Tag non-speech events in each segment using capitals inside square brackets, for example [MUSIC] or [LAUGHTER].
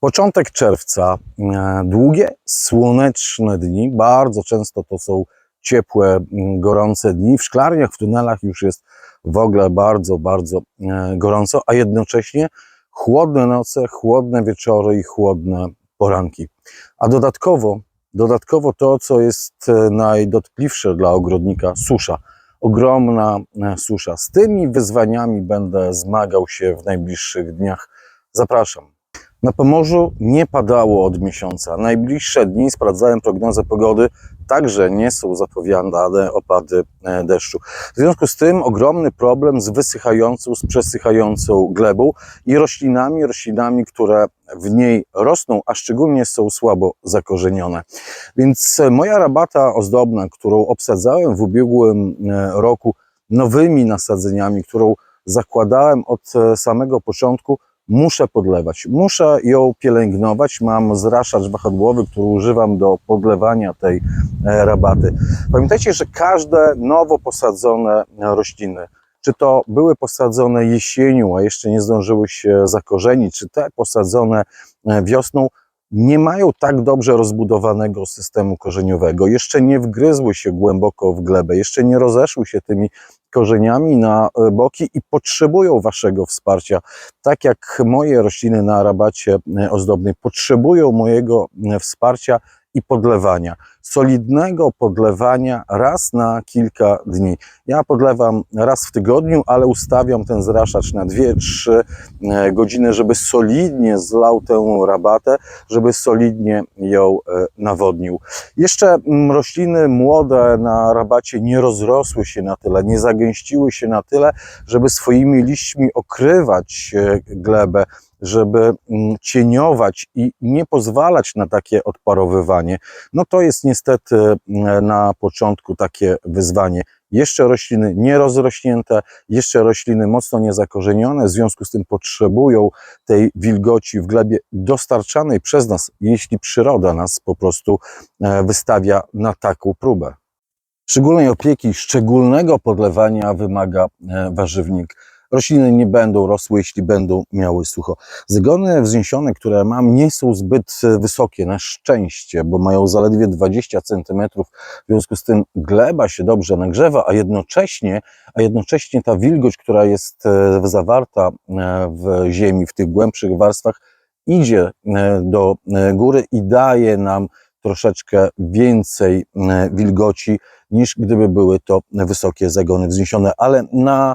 Początek czerwca, e, długie, słoneczne dni, bardzo często to są ciepłe, gorące dni. W szklarniach, w tunelach już jest w ogóle bardzo, bardzo e, gorąco, a jednocześnie chłodne noce, chłodne wieczory i chłodne poranki. A dodatkowo, dodatkowo to, co jest e, najdotkliwsze dla ogrodnika, susza. Ogromna susza. Z tymi wyzwaniami będę zmagał się w najbliższych dniach. Zapraszam. Na Pomorzu nie padało od miesiąca. Najbliższe dni sprawdzałem prognozę pogody, także nie są zapowiadane opady e, deszczu. W związku z tym ogromny problem z wysychającą, z przesychającą glebą i roślinami, roślinami, które w niej rosną, a szczególnie są słabo zakorzenione. Więc e, moja rabata ozdobna, którą obsadzałem w ubiegłym e, roku nowymi nasadzeniami, którą zakładałem od samego początku, muszę podlewać. Muszę ją pielęgnować. Mam zraszacz wahadłowy, który używam do podlewania tej e, rabaty. Pamiętajcie, że każde nowo posadzone rośliny, czy to były posadzone jesienią, a jeszcze nie zdążyły się zakorzenić, czy te posadzone e, wiosną, nie mają tak dobrze rozbudowanego systemu korzeniowego, jeszcze nie wgryzły się głęboko w glebę, jeszcze nie rozeszły się tymi korzeniami na e, boki i potrzebują Waszego wsparcia. Tak jak moje rośliny na rabacie e, ozdobnej potrzebują mojego e, wsparcia i podlewania. Solidnego podlewania raz na kilka dni. Ja podlewam raz w tygodniu, ale ustawiam ten zraszacz na 2-3 godziny, żeby solidnie zlał tę rabatę, żeby solidnie ją e, nawodnił. Jeszcze mm, rośliny młode na rabacie nie rozrosły się na tyle, nie zagęściły się na tyle, żeby swoimi liśćmi okrywać e, glebę, żeby mm, cieniować i nie pozwalać na takie odparowywanie. No to jest niestety mm, na początku takie wyzwanie. Jeszcze rośliny nierozrośnięte, jeszcze rośliny mocno niezakorzenione, w związku z tym potrzebują tej wilgoci w glebie dostarczanej przez nas, jeśli przyroda nas po prostu e, wystawia na taką próbę. Szczególnej opieki, szczególnego podlewania wymaga e, warzywnik. Rośliny nie będą rosły, jeśli będą miały sucho. Zagony wzniesione, które mam, nie są zbyt e, wysokie, na szczęście, bo mają zaledwie 20 cm. W związku z tym gleba się dobrze nagrzewa, a jednocześnie, a jednocześnie ta wilgoć, która jest e, zawarta e, w ziemi, w tych głębszych warstwach, idzie do góry i daje nam troszeczkę więcej wilgoci niż gdyby były to wysokie zagony wzniesione, ale na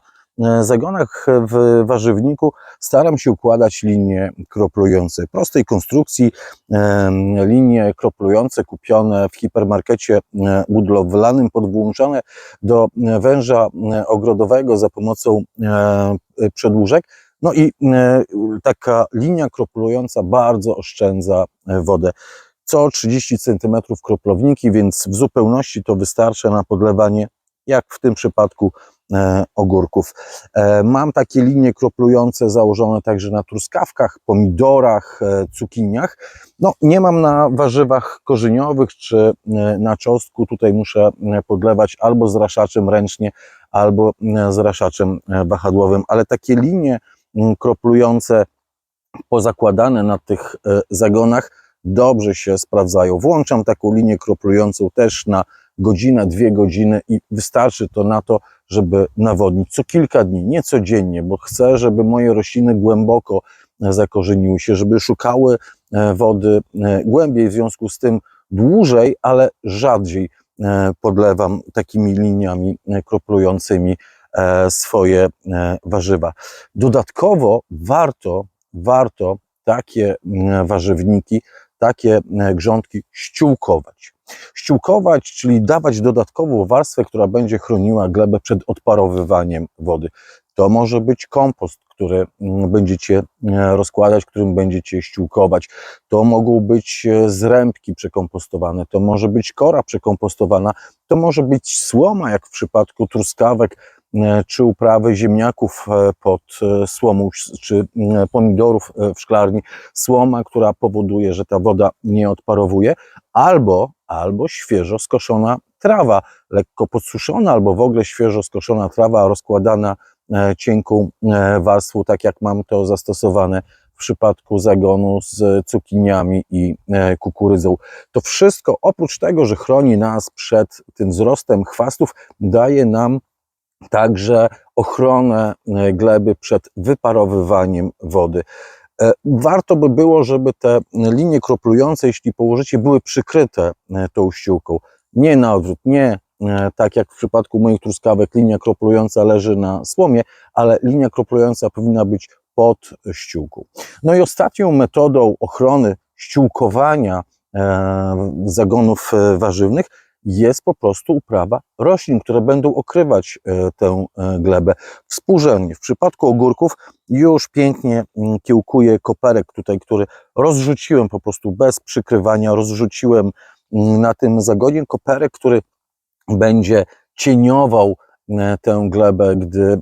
zagonach w warzywniku staram się układać linie kroplujące. Prostej konstrukcji, em, linie kroplujące kupione w hipermarkecie e, budowlanym, podłączone do e, węża e, ogrodowego za pomocą e, przedłużek. No i e, taka linia kroplująca bardzo oszczędza e, wodę. Co 30 cm kroplownik, więc w zupełności to wystarcza na podlewanie, jak w tym przypadku e, ogórków. E, mam takie linie kroplujące założone także na truskawkach, pomidorach, e, cukiniach. No, nie mam na warzywach korzeniowych czy e, na czosnku. Tutaj muszę e, podlewać albo zraszaczem ręcznie, albo e, zraszaczem e, wahadłowym, ale takie linie kroplujące pozakładane na tych e, zagonach dobrze się sprawdzają. Włączam taką linię kroplującą też na godzinę, dwie godziny i wystarczy to na to, żeby nawodnić co kilka dni, nie codziennie, bo chcę, żeby moje rośliny głęboko zakorzeniły się, żeby szukały e, wody e, głębiej, w związku z tym dłużej, ale rzadziej e, podlewam takimi liniami kroplującymi swoje warzywa. Dodatkowo warto, warto takie mm, warzywniki, takie grządki ściółkować. Ściółkować, czyli dawać dodatkową warstwę, która będzie chroniła glebę przed odparowywaniem wody. To może być kompost, który mm, będziecie e, rozkładać, którym będziecie ściółkować. To mogą być e, zrębki przekompostowane, to może być kora przekompostowana, to może być słoma, jak w przypadku truskawek, czy uprawy ziemniaków e, pod e, słomą, czy pomidorów e, w szklarni, słoma, która powoduje, że ta woda nie odparowuje, albo, albo świeżo skoszona trawa, lekko podsuszona, albo w ogóle świeżo skoszona trawa rozkładana e, cienką e, warstwą, tak jak mam to zastosowane w przypadku zagonu z cukiniami i e, kukurydzą. To wszystko oprócz tego, że chroni nas przed tym wzrostem chwastów, daje nam także ochronę e, gleby przed wyparowywaniem wody. E, Warto by było, żeby te linie kroplujące, jeśli położycie, były przykryte e, tą ściółką. Nie na odwrót, nie tak jak w przypadku moich truskawek, linia kroplująca leży na słomie, ale linia kroplująca powinna być pod ściółką. No i ostatnią metodą ochrony ściółkowania zagonów warzywnych jest po prostu uprawa roślin, które będą okrywać e, tę e, glebę. Współrzędnie w przypadku ogórków już pięknie mm, kiełkuje koperek tutaj, który rozrzuciłem po prostu bez przykrywania, rozrzuciłem mm, na tym zagonie koperek, który będzie cieniował e, tę glebę, gdy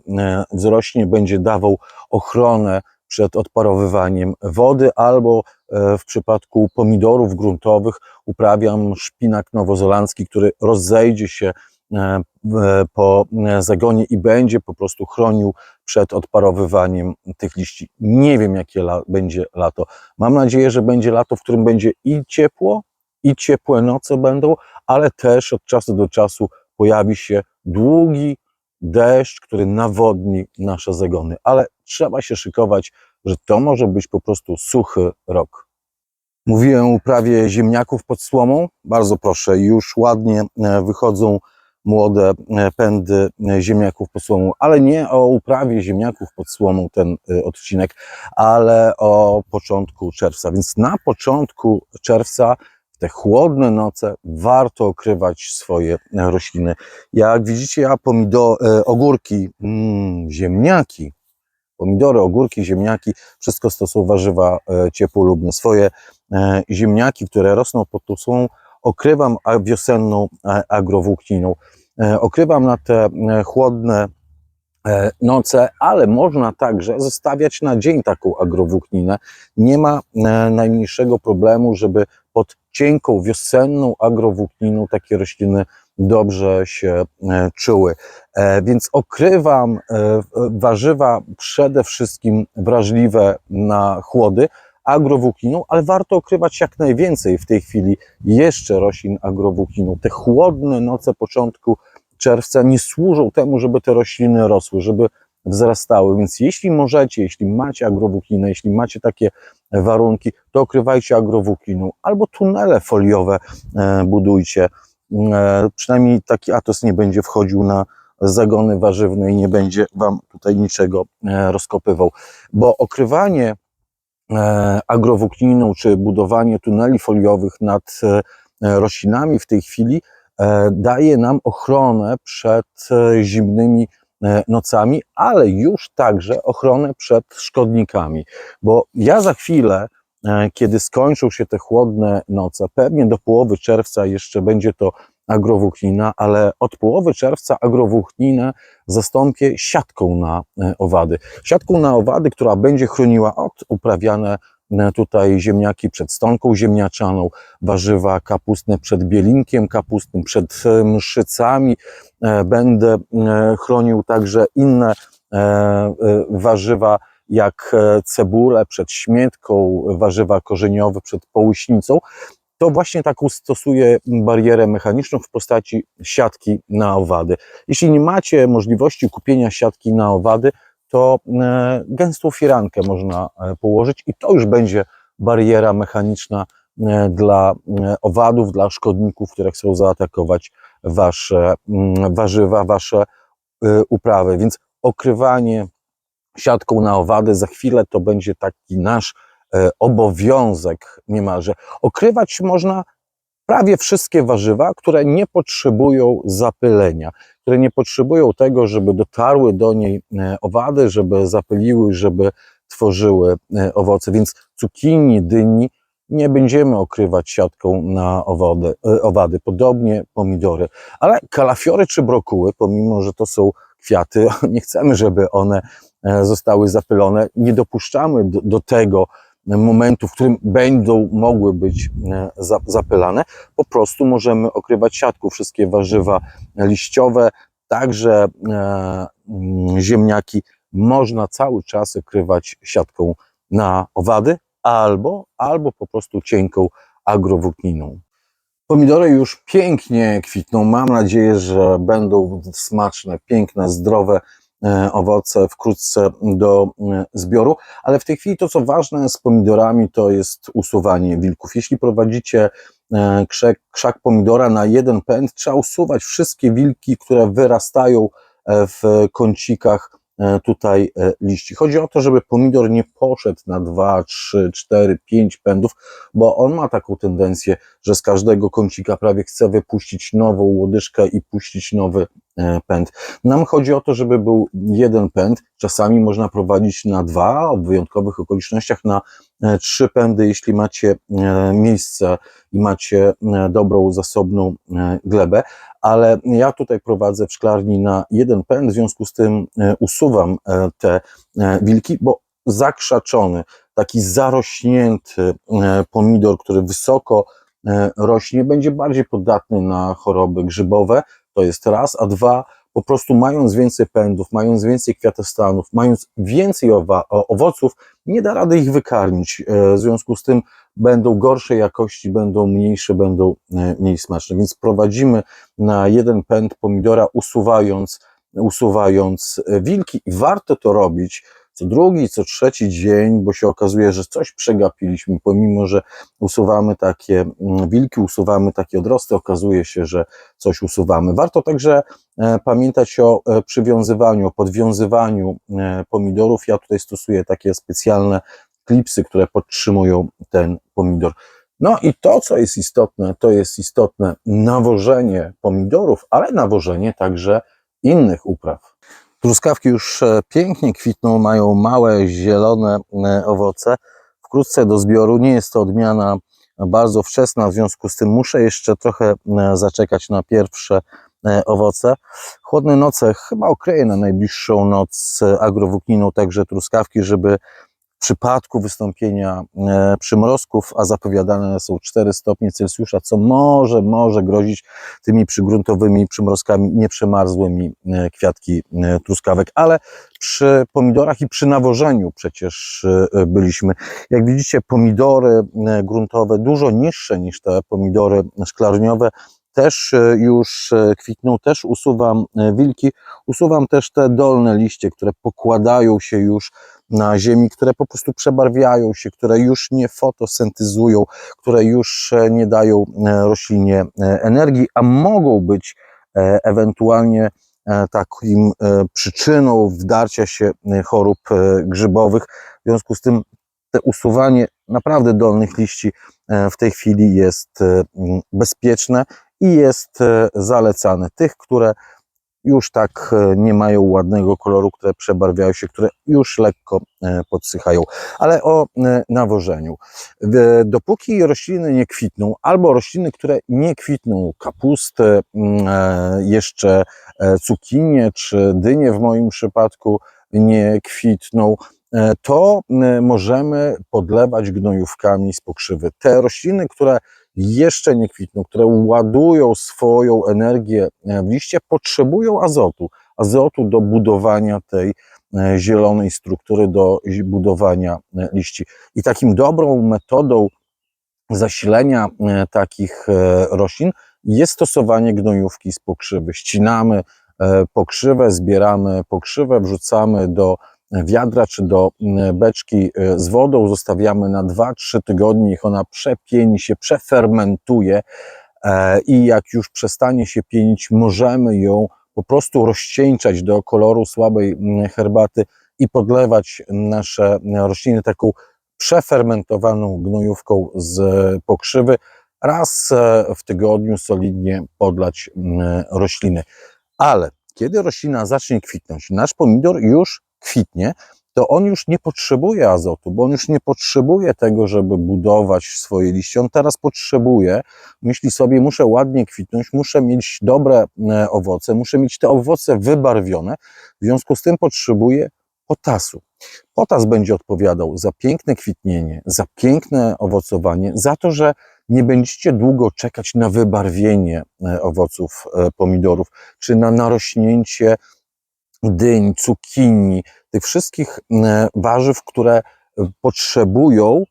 wzrośnie, będzie dawał ochronę przed odparowywaniem wody, albo e, w przypadku pomidorów gruntowych uprawiam szpinak nowozelandzki, który rozejdzie się e, w- po e, zagonie i będzie po prostu chronił przed odparowywaniem tych liści. Nie wiem, jakie la, będzie lato. Mam nadzieję, że będzie lato, w którym będzie i ciepło, i ciepłe noce będą, ale też od czasu do czasu pojawi się długi deszcz, który nawodni nasze zagony. Ale trzeba się szykować, że to może być po prostu suchy rok. Mówiłem o uprawie ziemniaków pod słomą. Bardzo proszę, już ładnie e, wychodzą młode e, pędy e, ziemniaków pod słomą, ale nie o uprawie ziemniaków pod słomą ten odcinek, ale o początku czerwca. Więc na początku czerwca te chłodne noce warto okrywać swoje rośliny. Jak widzicie, ja pomido, e, ogórki, mm, ziemniaki, pomidory, ogórki, ziemniaki, wszystko to są warzywa e, ciepłolubne. Swoje e, ziemniaki, które rosną pod słomą, okrywam wiosenną agrowłókniną. Okrywam na te chłodne noce, ale można także zostawiać na dzień taką agrowłókninę. Nie ma najmniejszego problemu, żeby pod cienką wiosenną agrowłókniną takie rośliny dobrze się e, czuły. E, Więc okrywam e, warzywa przede wszystkim wrażliwe na chłody agrowłókniną, ale warto okrywać jak najwięcej w tej chwili jeszcze roślin agrowłókniną. Te chłodne noce początku czerwca nie służą temu, żeby te rośliny rosły, żeby wzrastały. Więc jeśli możecie, jeśli macie agrowłókninę, jeśli macie takie warunki, to okrywajcie agrowłókniną albo tunele foliowe e, budujcie. E, przynajmniej taki atos nie będzie wchodził na zagony warzywne i nie będzie wam tutaj niczego e, rozkopywał. Bo okrywanie agrowłókniną czy budowanie tuneli foliowych nad roślinami w tej chwili daje nam ochronę przed zimnymi nocami, ale już także ochronę przed szkodnikami. Bo ja za chwilę, e, kiedy skończą się te chłodne noce, pewnie do połowy czerwca jeszcze będzie to agrowłóknina, ale od połowy czerwca agrowłókninę zastąpię siatką na e, owady. Siatką na owady, która będzie chroniła od uprawiane e, tutaj ziemniaki przed stonką ziemniaczaną, warzywa kapustne przed bielinkiem kapustnym, przed e, mszycami. E, Będę e, chronił także inne e, e, warzywa, jak e, cebulę przed śmietką, warzywa korzeniowe przed połyśnicą. To właśnie taką stosuję barierę mechaniczną w postaci siatki na owady. Jeśli nie macie możliwości kupienia siatki na owady, to e, gęstą firankę można e, położyć i to już będzie bariera mechaniczna e, dla owadów, dla szkodników, które chcą zaatakować wasze mm, warzywa, wasze uprawy. Więc okrywanie siatką na owady za chwilę to będzie taki nasz obowiązek niemalże. Okrywać można prawie wszystkie warzywa, które nie potrzebują zapylenia, które nie potrzebują tego, żeby dotarły do niej e, owady, żeby zapyliły, żeby tworzyły e, owoce. Więc cukinii, dyni nie będziemy okrywać siatką na owody, e, owady. Podobnie pomidory. Ale kalafiory czy brokuły, pomimo, że to są kwiaty, [LAUGHS] nie chcemy, żeby one zostały zapylone. Nie dopuszczamy do, do tego momentu, w którym będą mogły być e, za- zapylane. Po prostu możemy okrywać siatką wszystkie warzywa liściowe, także e, mm, ziemniaki można cały czas okrywać siatką na owady albo, albo po prostu cienką agrowłókniną. Pomidory już pięknie kwitną. Mam nadzieję, że będą smaczne, piękne, zdrowe owoce wkrótce do e, zbioru. Ale w tej chwili to, co ważne z pomidorami, to jest usuwanie wilków. Jeśli prowadzicie e, krzak, krzak pomidora na jeden pęd, trzeba usuwać wszystkie wilki, które wyrastają e, w kącikach e, tutaj e, liści. Chodzi o to, żeby pomidor nie poszedł na 2, 3, 4, 5 pędów, bo on ma taką tendencję, że z każdego kącika prawie chce wypuścić nową łodyżkę i puścić nowy e, pęd. Nam chodzi o to, żeby był jeden pęd, czasami można prowadzić na dwa, w wyjątkowych okolicznościach na e, trzy pędy, jeśli macie e, miejsce i macie e, dobrą, zasobną e, glebę, ale ja tutaj prowadzę w szklarni na jeden pęd, w związku z tym e, usuwam e, te e, wilki, bo zakrzaczony, taki zarośnięty pomidor, który wysoko rośnie, będzie bardziej podatny na choroby grzybowe, to jest raz, a dwa, po prostu mając więcej pędów, mając więcej kwiatostanów, mając więcej owoców, nie da rady ich wykarmić. E, W związku z tym będą gorszej jakości, będą mniejsze, będą e, mniej smaczne. Więc prowadzimy na jeden pęd pomidora, usuwając, usuwając e, wilki i warto to robić co drugi, co trzeci dzień, bo się okazuje, że coś przegapiliśmy, pomimo, że usuwamy takie mm, wilki, usuwamy takie odrosty, okazuje się, że coś usuwamy. Warto także e, pamiętać o e, przywiązywaniu, o podwiązywaniu e, pomidorów. Ja tutaj stosuję takie specjalne klipsy, które podtrzymują ten pomidor. No i to, co jest istotne, to jest istotne nawożenie pomidorów, ale nawożenie także innych upraw. Truskawki już e, pięknie kwitną, mają małe, zielone e, owoce. Wkrótce do zbioru. Nie jest to odmiana bardzo wczesna, w związku z tym muszę jeszcze trochę e, zaczekać na pierwsze owoce. Chłodne noce chyba okryję na najbliższą noc agrowłókniną także truskawki, żeby przypadku wystąpienia e, przymrozków, a zapowiadane są 4 stopnie Celsjusza, co może, może grozić tymi przygruntowymi przymrozkami, nieprzemarzłymi e, kwiatki e, truskawek, ale przy pomidorach i przy nawożeniu przecież byliśmy. Jak widzicie, pomidory gruntowe dużo niższe niż te pomidory szklarniowe, też e, już e, kwitną, też usuwam e, wilki, usuwam też te dolne liście, które pokładają się już na ziemi, które po prostu przebarwiają się, które już nie fotosyntezują, które już nie dają roślinie energii, a mogą być ewentualnie takim przyczyną wdarcia się chorób grzybowych. W związku z tym te usuwanie naprawdę dolnych liści w tej chwili jest bezpieczne i jest e, zalecane. Tych, które już tak e, nie mają ładnego koloru, które przebarwiają się, które już lekko e, podsychają. Ale o nawożeniu. Dopóki rośliny nie kwitną, albo rośliny, które nie kwitną, kapustę, mm, jeszcze cukinie czy dynie w moim przypadku nie kwitną, to możemy podlewać gnojówkami z pokrzywy. Te rośliny, które jeszcze nie kwitną, które ładują swoją energię e, w liście, potrzebują azotu. Azotu do budowania tej e, zielonej struktury, do budowania e, liści. I takim dobrą metodą zasilenia takich roślin jest stosowanie gnojówki z pokrzywy. Ścinamy pokrzywę, zbieramy pokrzywę, wrzucamy do wiadra czy do mm, beczki e, z wodą, zostawiamy na 2-3 tygodnie, niech ona przepieni się, przefermentuje e, i jak już przestanie się pienić, możemy ją po prostu rozcieńczać do koloru słabej mm, herbaty i podlewać nasze rośliny taką przefermentowaną gnojówką z pokrzywy. Raz e, w tygodniu solidnie podlać mm, rośliny. Ale kiedy roślina zacznie kwitnąć, nasz pomidor już kwitnie, to on już nie potrzebuje azotu, bo on już nie potrzebuje tego, żeby budować swoje liście. On teraz potrzebuje, myśli sobie, muszę ładnie kwitnąć, muszę mieć dobre e, owoce, muszę mieć te owoce wybarwione, w związku z tym potrzebuje potasu. Potas będzie odpowiadał za piękne kwitnienie, za piękne owocowanie, za to, że nie będziecie długo czekać na wybarwienie e, owoców e, pomidorów, czy na narośnięcie dyń, cukinii, tych wszystkich e, warzyw, które potrzebują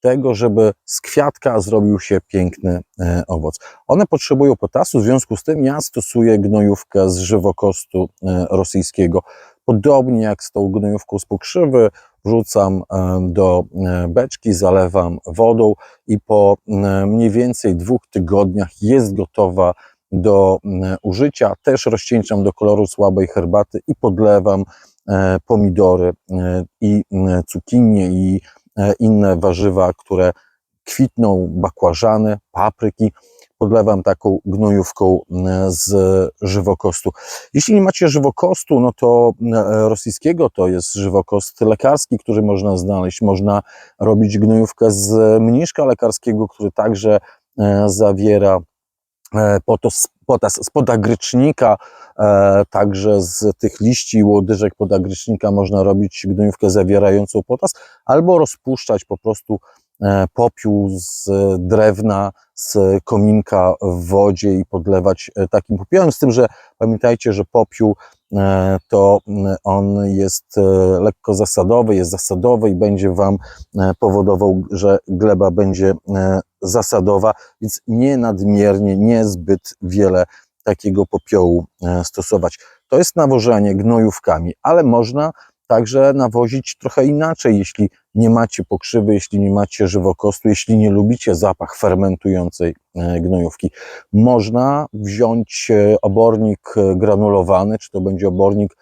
tego, żeby z kwiatka zrobił się piękny e, owoc. One potrzebują potasu, w związku z tym ja stosuję gnojówkę z żywokostu e, rosyjskiego. Podobnie jak z tą gnojówką z pokrzywy, wrzucam e, do e, beczki, zalewam wodą i po e, mniej więcej dwóch tygodniach jest gotowa do e, użycia. Też rozcieńczam do koloru słabej herbaty i podlewam e, pomidory e, i e, cukinie i e, inne warzywa, które kwitną, bakłażany, papryki. Podlewam taką gnojówką e, z żywokostu. Jeśli nie macie żywokostu, no to rosyjskiego to jest żywokost lekarski, który można znaleźć. Można robić gnojówkę z mniszka lekarskiego, który także zawiera potos, potas z podagrycznika, e, także z tych liści łodyżek podagrycznika można robić gnojówkę zawierającą potas, albo rozpuszczać po prostu e, popiół z drewna, z kominka w wodzie i podlewać e, takim popiołem, z tym, że pamiętajcie, że popiół e, to on jest e, lekko zasadowy, jest zasadowy i będzie Wam e, powodował, że gleba będzie e, zasadowa, więc nie nadmiernie, nie zbyt wiele takiego popiołu e, stosować. To jest nawożenie gnojówkami, ale można także nawozić trochę inaczej, jeśli nie macie pokrzywy, jeśli nie macie żywokostu, jeśli nie lubicie zapach fermentującej e, gnojówki. Można wziąć e, obornik granulowany, czy to będzie obornik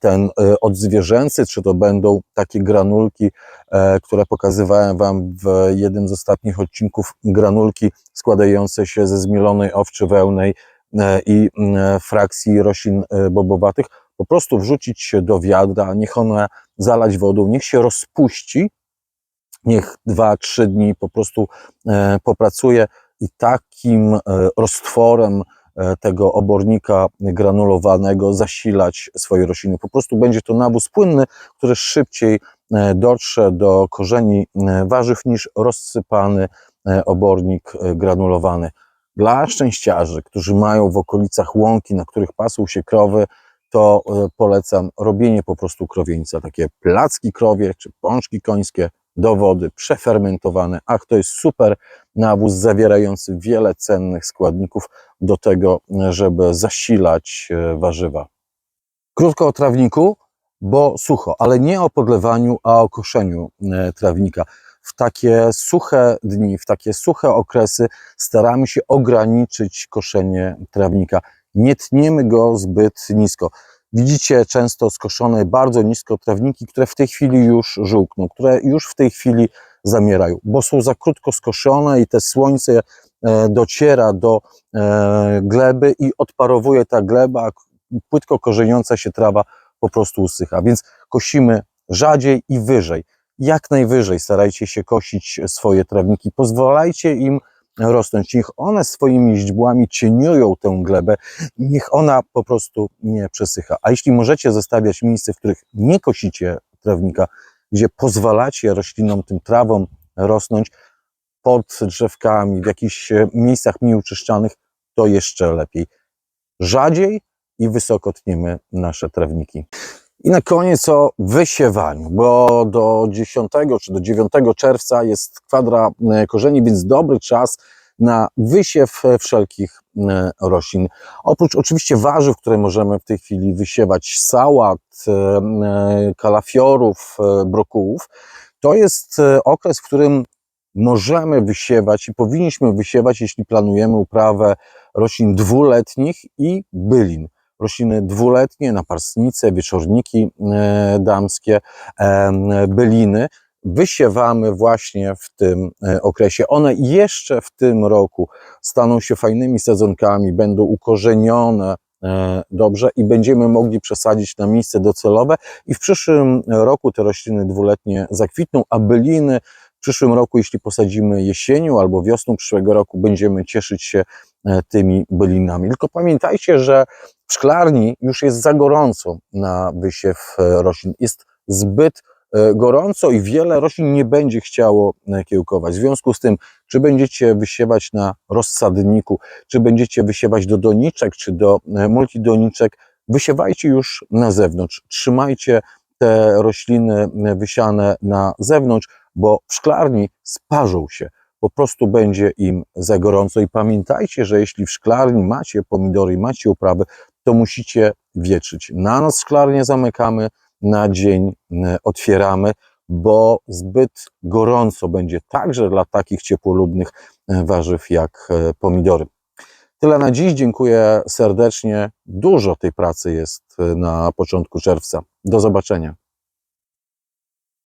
ten e, odzwierzęcy, czy to będą takie granulki, e, które pokazywałem Wam w jednym z ostatnich odcinków, granulki składające się ze zmielonej owczy wełnej e, i mm, frakcji roślin e, bobowatych, po prostu wrzucić się do wiadra, niech ona zalać wodą, niech się rozpuści, niech dwa, trzy dni po prostu e, popracuje i takim e, roztworem e, tego obornika granulowanego zasilać swoje rośliny. Po prostu będzie to nawóz płynny, który szybciej e, dotrze do korzeni e, warzyw niż rozsypany e, obornik e, granulowany. Dla szczęściarzy, którzy mają w okolicach łąki, na których pasą się krowy, to e, polecam robienie po prostu krowieńca. Takie placki krowie czy pączki końskie do wody, przefermentowane. Ach, to jest super nawóz zawierający wiele cennych składników do tego, żeby zasilać e, warzywa. Krótko o trawniku, bo sucho, ale nie o podlewaniu, a o koszeniu e, trawnika. W takie suche dni, w takie suche okresy staramy się ograniczyć koszenie trawnika. Nie tniemy go zbyt nisko. Widzicie często skoszone bardzo nisko trawniki, które w tej chwili już żółkną, które już w tej chwili zamierają, bo są za krótko skoszone i te słońce e, dociera do e, gleby i odparowuje ta gleba, płytko korzeniąca się trawa po prostu usycha. Więc kosimy rzadziej i wyżej. Jak najwyżej starajcie się kosić swoje trawniki. Pozwalajcie im rosnąć. Niech one swoimi źdźbłami cieniują tę glebę, niech ona po prostu nie przesycha. A jeśli możecie zostawiać miejsce, w których nie kosicie trawnika, gdzie pozwalacie roślinom, tym trawom rosnąć pod drzewkami, w jakichś e, miejscach mniej uczyszczanych, to jeszcze lepiej. Rzadziej i wysoko tniemy nasze trawniki. I na koniec o wysiewaniu, bo do 10 czy do 9 czerwca jest kwadra e, korzeni, więc dobry czas na wysiew e, wszelkich e, roślin. Oprócz oczywiście warzyw, które możemy w tej chwili wysiewać, sałat, kalafiorów, brokułów, to jest okres, w którym możemy wysiewać i powinniśmy wysiewać, jeśli planujemy uprawę roślin dwuletnich i bylin rośliny dwuletnie, naparsnice, wieczorniki e, damskie, e, byliny. Wysiewamy właśnie w tym e, okresie. One jeszcze w tym roku staną się fajnymi sedzonkami, będą ukorzenione dobrze i będziemy mogli przesadzić na miejsce docelowe i w przyszłym roku te rośliny dwuletnie zakwitną, a byliny w przyszłym roku, jeśli posadzimy jesienią albo wiosną przyszłego roku, będziemy cieszyć się tymi bylinami. Tylko pamiętajcie, że szklarni już jest za gorąco na wysiew e, roślin. Jest zbyt e, gorąco i wiele roślin nie będzie chciało e, kiełkować. W związku z tym, czy będziecie wysiewać na rozsadniku, czy będziecie wysiewać do doniczek, czy do multidoniczek, wysiewajcie już na zewnątrz. Trzymajcie te rośliny wysiane na zewnątrz, bo w szklarni sparzą się. Po prostu będzie im za gorąco. I pamiętajcie, że jeśli w szklarni macie pomidory macie uprawy, to musicie wietrzyć. Na noc szklarnię zamykamy, na dzień e, otwieramy, bo zbyt gorąco będzie także dla takich ciepłolubnych e, warzyw jak e, pomidory. Tyle na dziś. Dziękuję serdecznie. Dużo tej pracy jest na początku czerwca. Do zobaczenia.